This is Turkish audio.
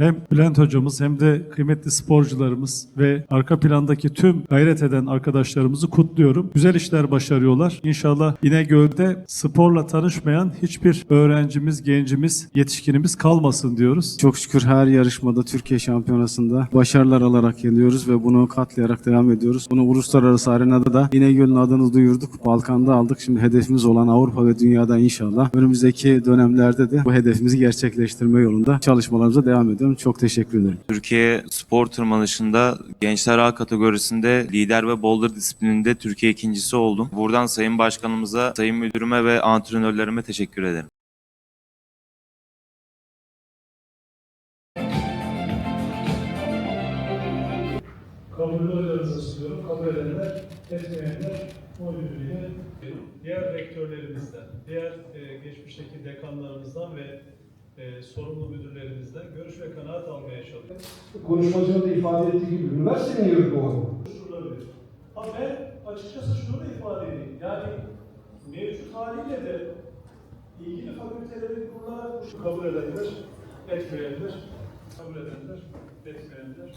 Hem Bülent hocamız hem de kıymetli sporcularımız ve arka plandaki tüm gayret eden arkadaşlarımızı kutluyorum. Güzel işler başarıyorlar. İnşallah İnegöl'de sporla tanışmayan hiçbir öğrencimiz, gencimiz, yetişkinimiz kalmasın diyoruz. Çok şükür her yarışmada Türkiye Şampiyonası'nda başarılar alarak geliyoruz ve bunu katlayarak devam ediyoruz. Bunu uluslararası arenada da İnegöl'ün adını duyurduk. Balkan'da aldık. Şimdi hedefimiz olan Avrupa ve dünyada inşallah önümüzdeki dönemlerde de bu hedefimizi gerçekleştirme yolunda çalışmalarımıza devam ediyorum. Çok teşekkür ederim. Türkiye spor tırmanışında gençler A kategorisinde lider ve boulder disiplininde Türkiye ikincisi oldum. Buradan Sayın Başkanımıza, Sayın Müdürüme ve antrenörlerime teşekkür ederim. Kabul oylarınızı sunuyorum. Kabul edenler, etmeyenler oy birliğiyle diğer rektörlerimizden, diğer e, geçmişteki dekanlarımızdan ve e, sorumlu müdürlerimizden konuşmacının da ifade ettiği gibi üniversitenin yeri oluşturulabilir. Ha ben açıkçası şunu da ifade edeyim. Yani mevcut haliyle de ilgili fakültelerin kurularak bu kabul edenler, etmeyenler, kabul edenler, etmeyenler